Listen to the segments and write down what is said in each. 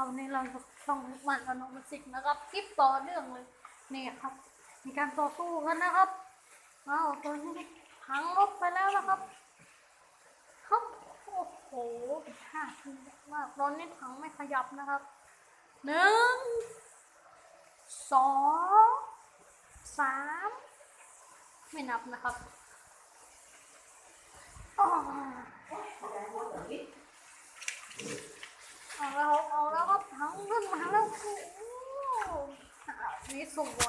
ครับวันนี้เราจะช่องมันอนมิสิกนะครับคลิปต่อเนื่องเลยนี่ครับ มีการต่อสู้กันนะครับอ้าวตอนนี้พังรถไปแล้วนะครับครับโอ้โหเป็นท่าที่ยากมากตอนนี้ถังไม่ขยับนะครับหนึ่งสองสามไม่นับนะครับอ้า วเอาแล้วเอาแล้วก็พังขึ้นมาแล้วโอ้โห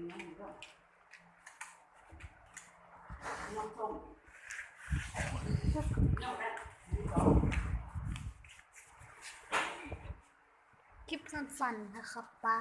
อ้าวนี่สวยคลิปสั้นๆนะครับป้า